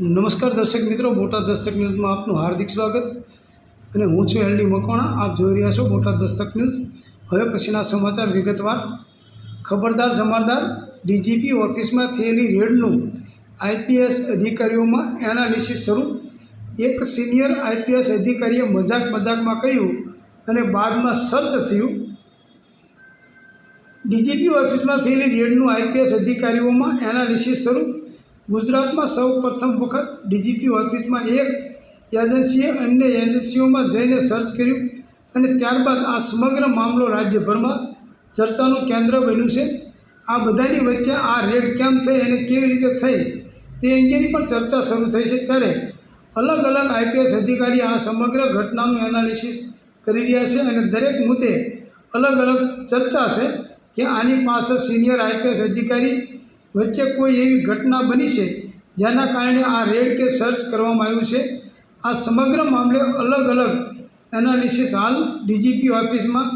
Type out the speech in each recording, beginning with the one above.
નમસ્કાર દર્શક મિત્રો, બોટાદ દસ્તક ન્યૂઝમાં આપનું હાર્દિક સ્વાગત. અને હું છું એલડી મકવાણા, આપ જોઈ રહ્યા છો બોટાદ દસ્તક ન્યૂઝ. હવે પછીના સમાચાર વિગતવાર. ખબરદાર જમાદાર ડીજીપી ઓફિસમાં થયેલી રેડનું આઈપીએસ અધિકારીઓમાં એનાલિસિસ શરૂ. એક સિનિયર આઈપીએસ અધિકારીએ મજાક મજાકમાં કહ્યું અને બાદમાં સર્ચ થયું. ડીજીપી ઓફિસમાં થયેલી રેડનું આઈપીએસ અધિકારીઓમાં એનાલિસિસ શરૂ. ગુજરાતમાં સૌ પ્રથમ વખત ડીજીપી ઓફિસમાં એક એજન્સીએ અન્ય એજન્સીઓમાં જઈને સર્ચ કર્યું અને ત્યારબાદ આ સમગ્ર મામલો રાજ્યભરમાં ચર્ચાનું કેન્દ્ર બન્યું છે. આ બધાની વચ્ચે આ રેડ કેમ થઈ અને કેવી રીતે થઈ તે અંગેની પણ ચર્ચા શરૂ થઈ છે ત્યારે અલગ અલગ આઈપીએસ અધિકારી આ સમગ્ર ઘટનાનું એનાલિસિસ કરી રહ્યા છે અને દરેક મુદ્દે અલગ અલગ ચર્ચા છે કે આની પાસે સિનિયર આઈપીએસ અધિકારી વચ્ચે કોઈ એવી ઘટના બની છે જેના કારણે આ રેડ કે સર્ચ કરવામાં આવ્યું છે? આ સમગ્ર મામલે અલગ અલગ એનાલિસિસ હાલ ડીજીપી ઓફિસમાં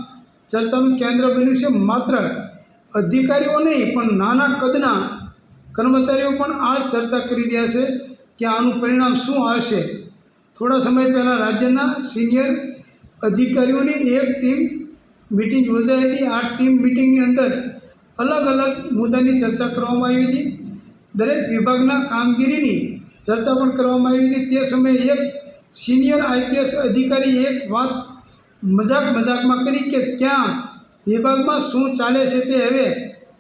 ચર્ચાનું કેન્દ્ર બન્યું છે. માત્ર અધિકારીઓ નહીં, પણ નાના કદના કર્મચારીઓ પણ આ ચર્ચા કરી રહ્યા છે કે આનું પરિણામ શું આવશે. થોડા સમય પહેલાં રાજ્યના સિનિયર અધિકારીઓની એક ટીમ મિટિંગ યોજાઈ હતી. આ ટીમ મિટિંગની અંદર અલગ અલગ મુદ્દાની ચર્ચા કરવામાં આવી હતી. દરેક વિભાગના કામગીરીની ચર્ચા પણ કરવામાં આવી હતી. તે સમયે એક સિનિયર આઈપીએસ અધિકારી એક વાત મજાક મજાકમાં કરી કે ક્યાં વિભાગમાં શું ચાલે છે તે હવે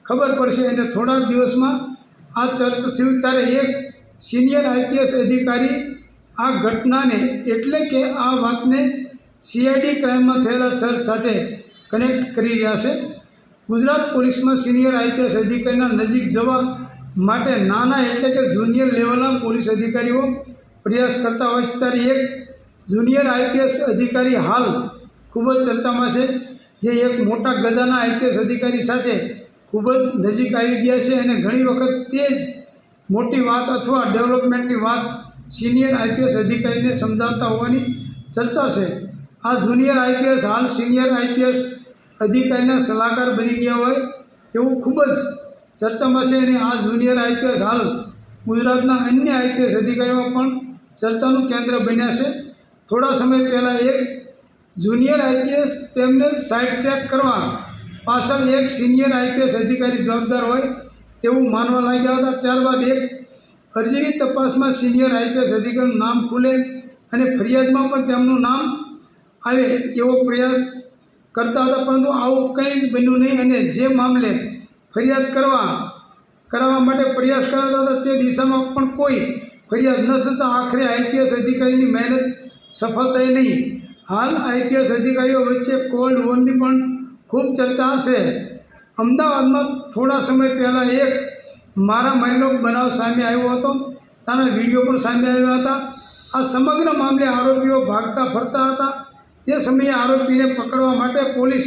ખબર પડશે અને થોડાક દિવસમાં આ ચર્ચ થયું ત્યારે એક સિનિયર આઈપીએસ અધિકારી આ ઘટનાને એટલે કે આ વાતને સીઆઈડી ક્રાઇમમાં થયેલા ચર્ચ સાથે કનેક્ટ કરી રહ્યા છે. ગુજરાત પોલીસમાં સિનિયર આઈપીએસ અધિકારીના નજીક જવા માટે નાના એટલે કે જુનિયર લેવલના પોલીસ અધિકારીઓ પ્રયાસ કરતા હોય છે. ત્યારે એક જુનિયર આઈપીએસ અધિકારી હાલ ખૂબ જ ચર્ચામાં છે, જે એક મોટા ગજાના આઈપીએસ અધિકારી સાથે ખૂબ જ નજીક આવી ગયા છે અને ઘણી વખત તે જ મોટી વાત અથવા ડેવલપમેન્ટની વાત સિનિયર આઈપીએસ અધિકારીને સમજાવતા હોવાની ચર્ચા છે. આ જુનિયર આઈપીએસ, હાલ સિનિયર આઈપીએસ અધિકારીના સલાહકાર બની ગયા હોય તેવું ખૂબ જ ચર્ચામાં છે અને આ જુનિયર આઈપીએસ હાલ ગુજરાતના અન્ય આઈપીએસ અધિકારીઓ પણ ચર્ચાનું કેન્દ્ર બન્યા છે. થોડા સમય પહેલાં એક જુનિયર આઈપીએસ તેમને સાઇડ ટ્રેક કરવા પાછળ એક સિનિયર આઈપીએસ અધિકારી જવાબદાર હોય તેવું માનવા લાગ્યા હતા. ત્યારબાદ એક અરજીની તપાસમાં સિનિયર આઈપીએસ અધિકારીનું નામ ખુલે અને ફરિયાદમાં પણ તેમનું નામ આવે એવો પ્રયાસ કરતા હતા, પરંતુ આવું કંઈ જ બન્યું નહીં અને જે મામલે ફરિયાદ કરવા, કરાવવા માટે પ્રયાસ કરાતા હતા, તે દિશામાં પણ કોઈ ફરિયાદ ન થતાં આખરે આઈપીએસ અધિકારીની મહેનત સફળ થઈ નહીં. હાલ આઈપીએસ અધિકારીઓ વચ્ચે કોલ્ડ વોરની પણ ખૂબ ચર્ચા છે અમદાવાદમાં થોડા સમય પહેલાં એક મારા મહિનો બનાવ સામે આવ્યો હતો. તેના વીડિયો પણ સામે આવ્યા હતા. આ સમગ્ર મામલે આરોપીઓ ભાગતા ફરતા હતા. તે સમયે આરોપીને પકડવા માટે પોલીસ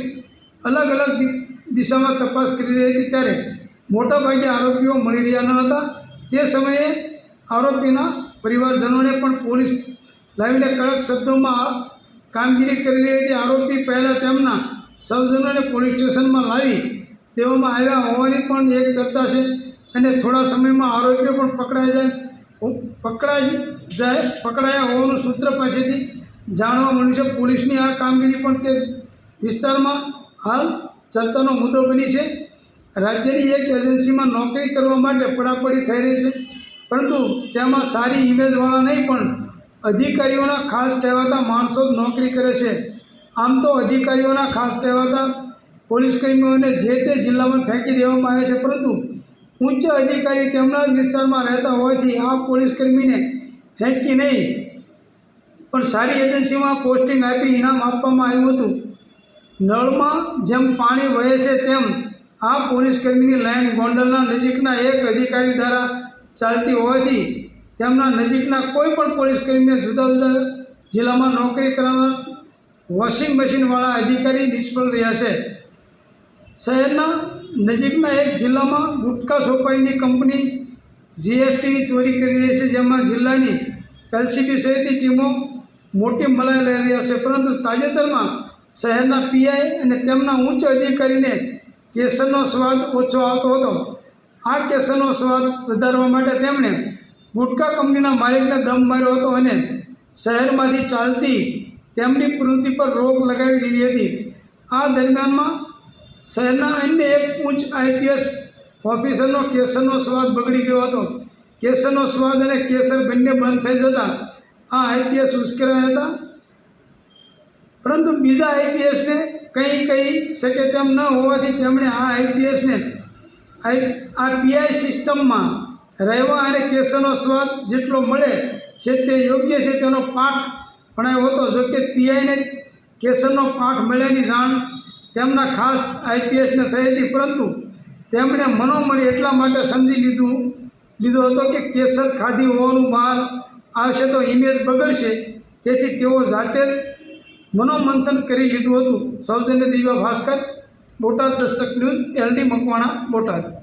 અલગ અલગ દિશામાં તપાસ કરી રહી હતી ત્યારે મોટાભાગે આરોપીઓ મળી રહ્યા ન હતા. તે સમયે આરોપીના પરિવારજનોને પણ પોલીસ લાવીને કડક શબ્દોમાં કામગીરી કરી રહી હતી. આરોપી પહેલાં તેમના સૌજનોને પોલીસ સ્ટેશનમાં લાવી દેવામાં આવ્યા હોવાની પણ એક ચર્ચા છે અને થોડા સમયમાં આરોપીઓ પણ પકડાઈ જાય પકડાઈ જાય, પકડાયા હોવાનું સૂત્ર પાસેથી જાણવા મળ્યું છે. પોલીસની આ કામગીરી પણ તે વિસ્તારમાં હાલ ચર્ચાનો મુદ્દો બની છે. રાજ્યની એક એજન્સીમાં નોકરી કરવા માટે પડાપડી થઈ રહી છે. પરંતુ તેમાં સારી ઇમેજવાળા નહીં, પણ અધિકારીઓના ખાસ કહેવાતા માણસો જ નોકરી કરે છે. આમ તો અધિકારીઓના ખાસ કહેવાતા પોલીસ કર્મીઓને જે તે જિલ્લામાં ફેંકી દેવામાં આવે છે. પરંતુ ઉચ્ચ અધિકારી તેમના જ વિસ્તારમાં રહેતા હોવાથી આ પોલીસ કર્મીને ફેંકી નહીં. પણ સારી એજન્સીમાં પોસ્ટિંગ આપી ઇનામ આપવામાં આવ્યું હતું. નળમાં જેમ પાણી વહે છે તેમ આ પોલીસ કર્મીની લાઈન ગોંડલના નજીકના એક અધિકારી દ્વારા ચાલતી હોવાથી તેમના નજીકના કોઈ પણ પોલીસ કર્મીને જુદા જુદા જિલ્લામાં નોકરી કરવાના વોશિંગ મશીનવાળા અધિકારી નિષ્ફળ રહ્યા છે. શહેરના નજીકના એક જિલ્લામાં ગુટકા સોપારીની કંપની જીએસટીની ચોરી કરી રહી છે, જેમાં જિલ્લાની એલસીબી સહિતની ટીમો મોટી મલાઈ લઈ રહ્યા છે પરંતુ તાજેતરમાં શહેરના પીઆઈ અને તેમના ઉચ્ચ અધિકારીને કેસરનો સ્વાદ ઓછો આવતો હતો. આ કેસરનો સ્વાદ વધારવા માટે તેમણે ગુટકા કંપનીના માલિકને દમ માર્યો હતો અને શહેરમાંથી ચાલતી તેમની પ્રવૃત્તિ પર રોક લગાવી દીધી હતી. આ દરમિયાનમાં શહેરના અન્ય એક ઉચ્ચ આઈપીએસ ઓફિસરનો કેસરનો સ્વાદ બગડી ગયો હતો. કેસરનો સ્વાદ અને કેસર બંને બંધ થઈ જતાં આ આઈપીએસ ઉશ્કેરાયા હતા. પરંતુ બીજા આઈપીએસને કંઈ કહી શકે તેમ ન હોવાથી તેમણે આ આઈપીએસને આઈ, આ પીઆઈ સિસ્ટમમાં રહેવા અને કેસરનો સ્વાદ જેટલો મળે છે તે યોગ્ય છે તેનો પાઠ ભણાયો હતો. જોકે પીઆઈને કેસરનો પાઠ મળ્યાની જાણ તેમના ખાસ આઈપીએસને થઈ હતી, પરંતુ તેમણે મનોમન એટલા માટે સમજી લીધું, લીધો હતો કે કેસર ખાધી હોવાનું બહાર આવશે તો ઇમેજ બગડશે. તેથી તેઓ જાતે જ મનોમંથન કરી લીધું હતું. સૌજન્ય દિવ્ય ભાસ્કર, બોટાદ દસ્તક ન્યૂઝ, એલડી મકવાણા, બોટાદ.